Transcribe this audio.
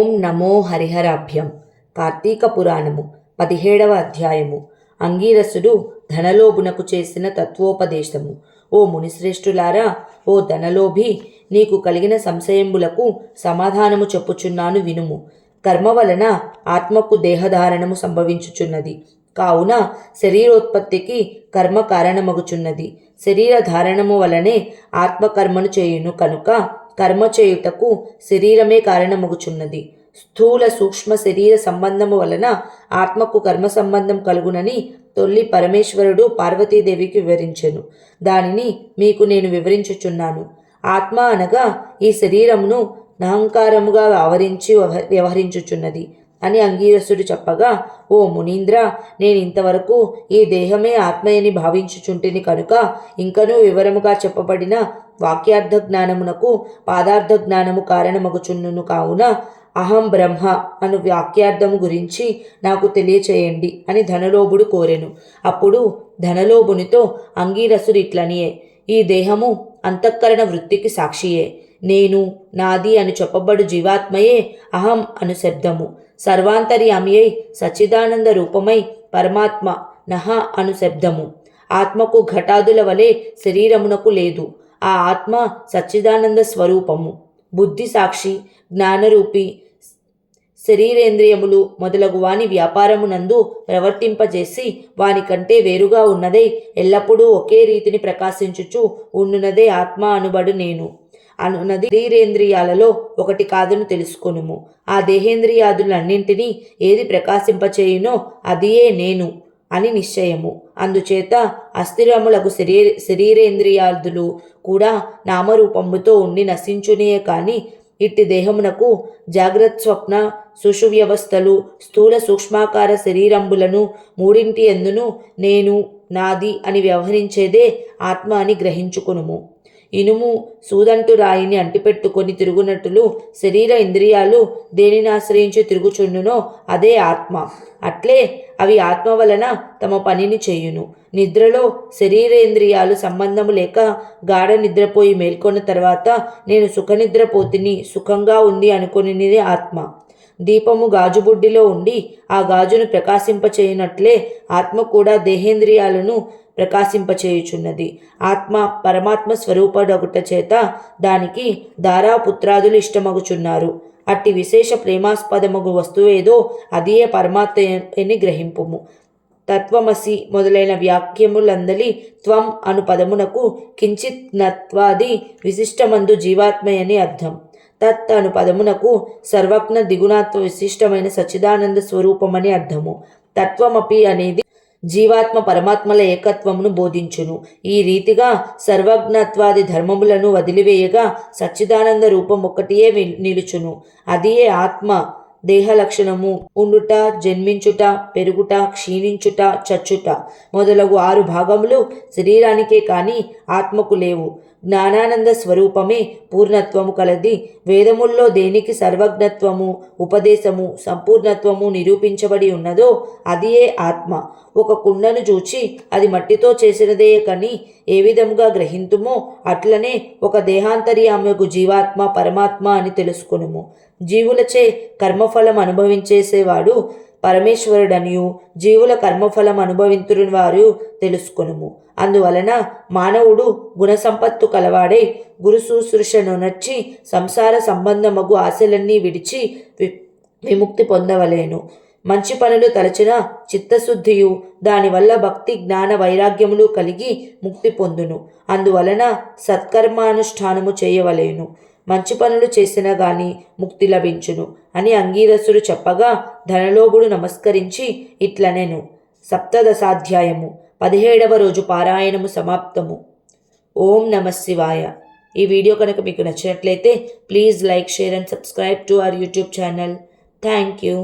ఓం నమో హరిహరాభ్యం. కార్తీక పురాణము పదిహేడవ అధ్యాయము. అంగీరసుడు ధనలోభునకు చేసిన తత్వోపదేశము. ఓ మునిశ్రేష్ఠులారా ఓ ధనలోభి నీకు కలిగిన సంశయంబులకు సమాధానము చెప్పుచున్నాను వినుము. కర్మ వలన ఆత్మకు దేహధారణము సంభవించుచున్నది. కావున శరీరోత్పత్తికి కర్మ కారణమగుచున్నది. శరీర ధారణము వలనే ఆత్మకర్మను చేయును కనుక కర్మ చేయుటకు శరీరమే కారణమగుచున్నది. స్థూల సూక్ష్మ శరీర సంబంధము వలన ఆత్మకు కర్మ సంబంధం కలుగునని తొల్లి పరమేశ్వరుడు పార్వతీదేవికి వివరించెను. దానిని మీకు నేను వివరించుచున్నాను. ఆత్మ అనగా ఈ శరీరమును నహంకారముగా ఆవరించి వ్యవహరించుచున్నది. అని అంగీరసుడు చెప్పగా ఓ మునీంద్ర నేను ఇంతవరకు ఈ దేహమే ఆత్మయని భావించుచుంటిని కనుక ఇంకనూ వివరముగా చెప్పబడిన వాక్యార్థ జ్ఞానమునకు పాదార్థ జ్ఞానము కారణమగుచున్నును కావున అహం బ్రహ్మ అను వాక్యార్థము గురించి నాకు తెలియచేయండి అని ధనలోభుడు కోరెను. అప్పుడు ధనలోభునితో అంగీరసుడు ఇట్లనియే ఈ దేహము అంతఃకరణ వృత్తికి సాక్షియే. నేను నాది అని చెప్పబడు జీవాత్మయే అహం అను శబ్దము. సర్వాంతర్యామియై సచ్చిదానంద రూపమై పరమాత్మ నహ అను శబ్దము. ఆత్మకు ఘటాదుల వలె శరీరమునకు లేదు. ఆ ఆత్మ సచ్చిదానంద స్వరూపము. బుద్ధి సాక్షి జ్ఞానరూపి శరీరేంద్రియములు మొదలగు వాని వ్యాపారమునందు ప్రవర్తింపజేసి వానికంటే వేరుగా ఉన్నదై ఎల్లప్పుడూ ఒకే రీతిని ప్రకాశించుచు ఉండునదే ఆత్మ అనుబడు నేను. అనున్నది శరీరేంద్రియాలలో ఒకటి కాదని తెలుసుకొనుము. ఆ దేహేంద్రియాదులన్నింటినీ ఏది ప్రకాశింపచేయునో అదియే నేను అని నిశ్చయము. అందుచేత అస్థిరములకు శరీర శరీరేంద్రియాదులు కూడా నామరూపముతో ఉండి నశించునే కాని ఇట్టి దేహమునకు జాగ్రత్త స్వప్న సుషు వ్యవస్థలు స్థూల సూక్ష్మాకార శరీరంబులను మూడింటి ఎందును నేను నాది అని వ్యవహరించేదే ఆత్మ అని గ్రహించుకునుము. ఇనుము సూదంటు రాయిని అంటిపెట్టుకొని తిరుగునట్లు శరీర ఇంద్రియాలు దేనిని ఆశ్రయించి తిరుగుచుండునో అదే ఆత్మ. అట్లే అవి ఆత్మ వలన తమ పనిని చేయును. నిద్రలో శరీరేంద్రియాలు సంబంధము లేక గాఢ నిద్రపోయి మేల్కొన్న తర్వాత నేను సుఖనిద్రపోతిని సుఖంగా ఉంది అనుకునేది ఆత్మ. దీపము గాజుబుడ్డిలో ఉండి ఆ గాజును ప్రకాశింపచేయునట్లే ఆత్మ కూడా దేహేంద్రియాలను ప్రకాశింపచేయుచున్నది. ఆత్మ పరమాత్మ స్వరూపడొకట చేత దానికి దారాపుత్రాదులు ఇష్టమగుచున్నారు. అట్టి విశేష ప్రేమాస్పదముగు వస్తువేదో అదియే పరమాత్మని గ్రహింపుము. తత్వమసి మొదలైన వ్యాఖ్యములందలి త్వం అను పదమునకు కించిత్ నత్వాది విశిష్టమందు జీవాత్మయని అర్థం. తత్ అను పదమునకు సర్వజ్ఞ దిగుణాత్వ విశిష్టమైన సచ్చిదానంద స్వరూపమని అర్థము. తత్వమపి అనేది జీవాత్మ పరమాత్మల ఏకత్వమును బోధించును. ఈ రీతిగా సర్వజ్ఞత్వాది ధర్మములను వదిలివేయగా సచ్చిదానంద రూపం ఒక్కటియే నిలుచును. అదియే ఆత్మ దేహ లక్షణము ఉండుట జన్మించుట పెరుగుట క్షీణించుట చచ్చుట. మొదలగు ఆరు భాగములు శరీరానికే కాని ఆత్మకు లేవు. జ్ఞానానంద స్వరూపమే పూర్ణత్వము కలది. వేదముల్లో దేనికి సర్వజ్ఞత్వము ఉపదేశము సంపూర్ణత్వము నిరూపించబడి ఉన్నదో అదియే ఆత్మ. ఒక కుండను చూచి అది మట్టితో చేసినదే కని ఏ విధముగా గ్రహింతుమో అట్లనే ఒక దేహాంతర్యామకు జీవాత్మ పరమాత్మ అని తెలుసుకునుము. జీవులచే కర్మఫలం అనుభవించేసేవాడు పరమేశ్వరుడనియు. జీవుల కర్మఫలం అనుభవింతురు వారు తెలుసుకొనుము. అందువలన మానవుడు గుణసంపత్తు కలవాడై గురు శుశ్రూషను నచ్చి సంసార సంబంధమగు ఆశలన్నీ విడిచి వి- విముక్తి పొందవలేను. మంచి పనులు తలచిన చిత్తశుద్ధియు. దానివల్ల భక్తి జ్ఞాన వైరాగ్యములు కలిగి ముక్తి పొందును. అందువలన సత్కర్మానుష్ఠానము చేయవలేను. మంచి పనులు చేసినా గాని ముక్తి లభించును అని అంగీరసుడు చెప్పగా ధనలోభుడు నమస్కరించి ఇట్లనెను. సప్తదశాధ్యాయము పదిహేడవ రోజు పారాయణము సమాప్తము. ఓం నమ శివాయ. ఈ వీడియో కనుక మీకు నచ్చినట్లయితే please like share and subscribe to our YouTube channel. Thank you.